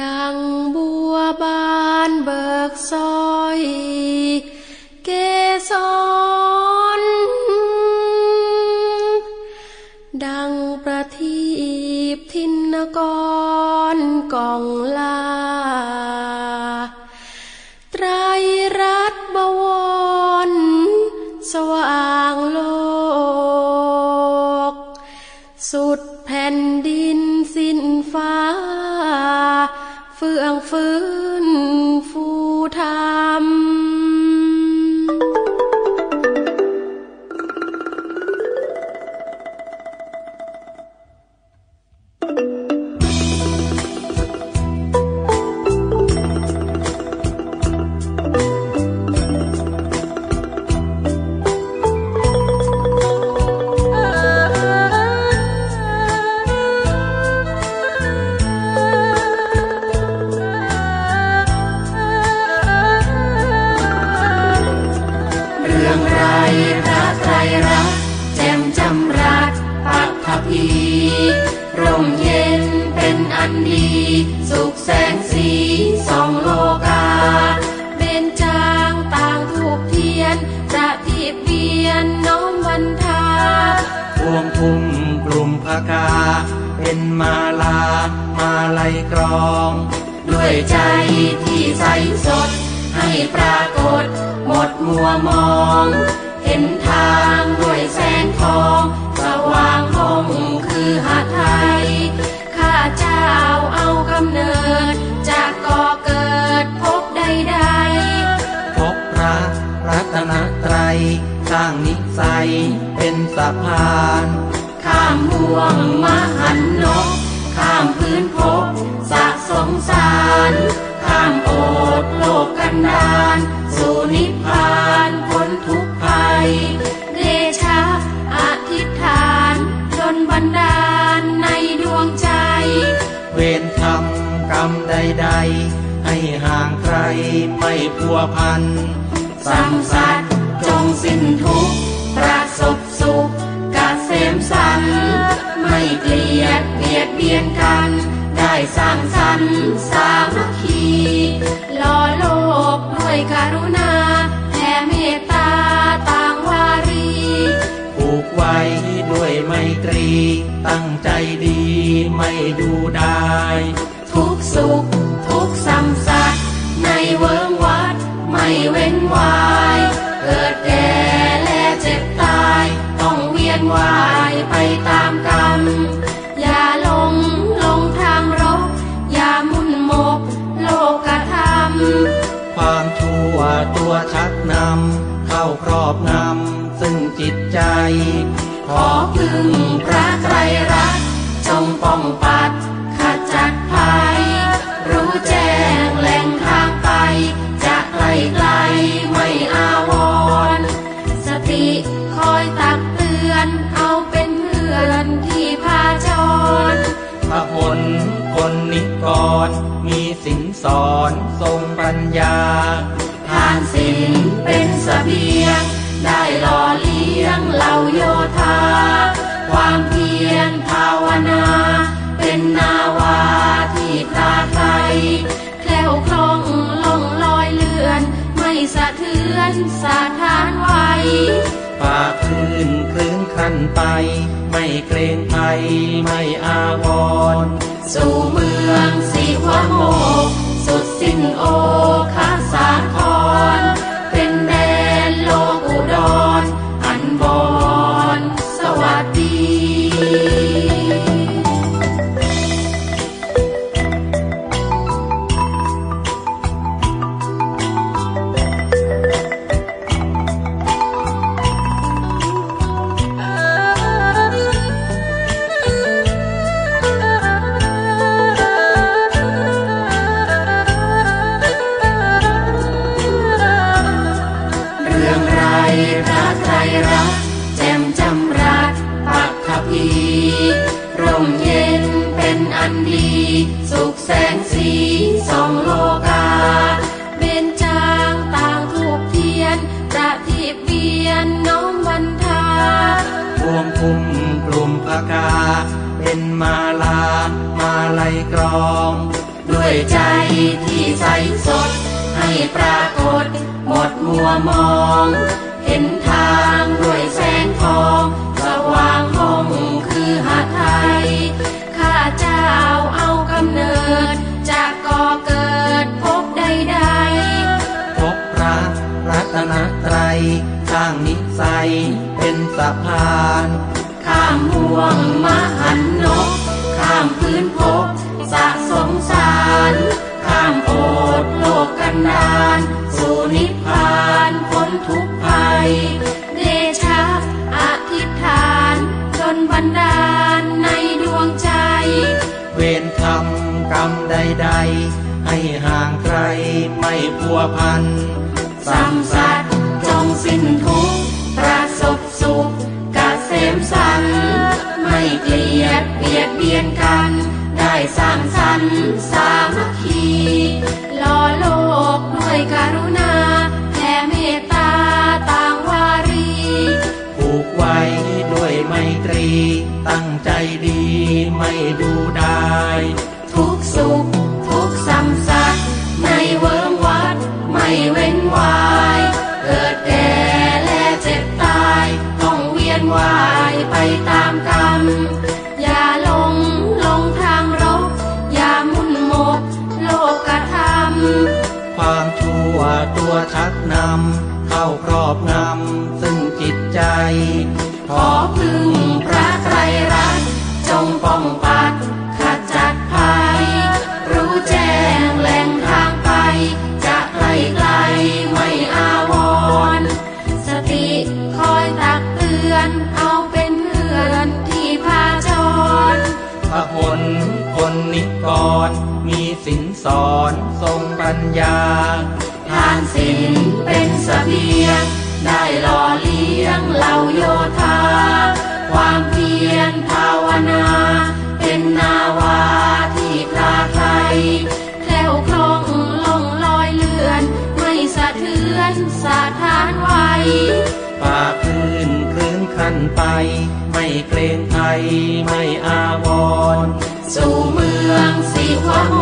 ดังบัวบานเบิกซอย เกสรดังประทีปทินกรกองลา เฟื่อ วงทุ่งกลุ่มพกา เป็นมาลา มาลัยกรอง ด้วยใจที่ใสสด ให้ปรากฏ หมดมัวมอง เห็นทางด้วยแสงทอง สว่างห้องคือหาไทย ข้าเจ้าเอากำเนิดจากกอก ร้างนิสัยเป็นสะพาน ข้ามห่วงมหันนก ข้ามพื้นภพสะสงสาร ข้ามโอดโลกกันดานสู่นิพพานพ้นทุกภัย เดชะอธิษฐานจนบันดาลในดวงใจ เวรทำกรรมใด ๆ ให้ห่างใครไม่พัวพัน สังสัตว์ จงสิ้นทุกข์ประสบสุขกะเสมสันไม่เกลียดเบียดเบียนกัน ได้สร้างสรรค์สามัคคีหล่อโลกด้วยกรุณาแผ่เมตตาต่างวารีผูกไว้ด้วยไมตรี ตั้งใจดีไม่ดูได้ ทุกสุข ตัวชักนำเข้าครอบงำซึ่งจิตใจ ขอพึ่งพระไตรรัตน์จงป้องปัดขจัดภัย รู้แจ้งแหล่งทางไป จะไกลไกลไม่อาวร สติคอยตักเตือนเอาเป็นเพื่อนที่พาจรพระพลคนนิกรมีสินสอนทรงปัญญาานศีลเป็นเสบียง ได้หล่อเลี้ยงเหล่าโยธา ความเพียรภาวนา เป็นนาวาที่ตราไทยแคล้วคล่องล่องลอยเลื่อน ไม่สะเทือนสาทานไหวป่าคืนคลื่นครันไป ไม่เกรงภัยไม่อาวรณ์สู่เมืองสีหัวโมกสุดสิ้นโอ วงพุ่มกลุ่มพกา เป็นมาลา มาลัยกรอง ด้วยใจที่ใสสด ให้ปรากฏ หมดมัวมอง เห็นทางด้วยแสงทอง สว่างห้องคือหาไทย ข้าเจ้าเอากำเนิดจะก่อเกิดพบใดๆพบพระรัตนตรัยางนิสัยเป็นสะพาน ข้ามห่วงมหันนก ข้ามพื้นภพสะสงสาร ข้ามโอดโลกกันดานสู่นิพพานพ้นทุกภัย เดชะอธิษฐานจนบันดาลในดวงใจ เวรทำกรรมใด ๆ ให้ห่างไกลไม่พัวพันสัมสัตว์จงสิ้น ทุกข์ประสบสุขกเกษมสันไม่เกลียดเบียดเบียนกัน ได้สร้างสรรค์สามัคคีหล่อโลกด้วยกรุณาแผ่เมตตาต่างวารีผูกไว้ด้วยไมตรี ตั้งใจดีไม่ดูได้ ตัวชักนำ เข้าครอบงำ ซึ่งจิตใจ ขอพึ่งพระไตรรัตน์จงป้องปัดขจัดภัย รู้แจ้งแหล่งทางไป จะไกลไกลไม่อาวร สติคอยตักเตือน เอาเป็นเพื่อนที่พาจรพระพลคนนิกรมีสินสอนทรงปัญญาานศีลเป็นเสบียง ได้หล่อเลี้ยงเหล่าโยธา ความเพียรภาวนา เป็นนาวาที่คลาไครแคล้วคล่องล่องลอยเลื่อน ไม่สะเทือนสะท้านไหวป่าพื้นคลื่นคันไป ไม่เกรงภัยไม่อาวรณ์สู่เมืองสีหัวห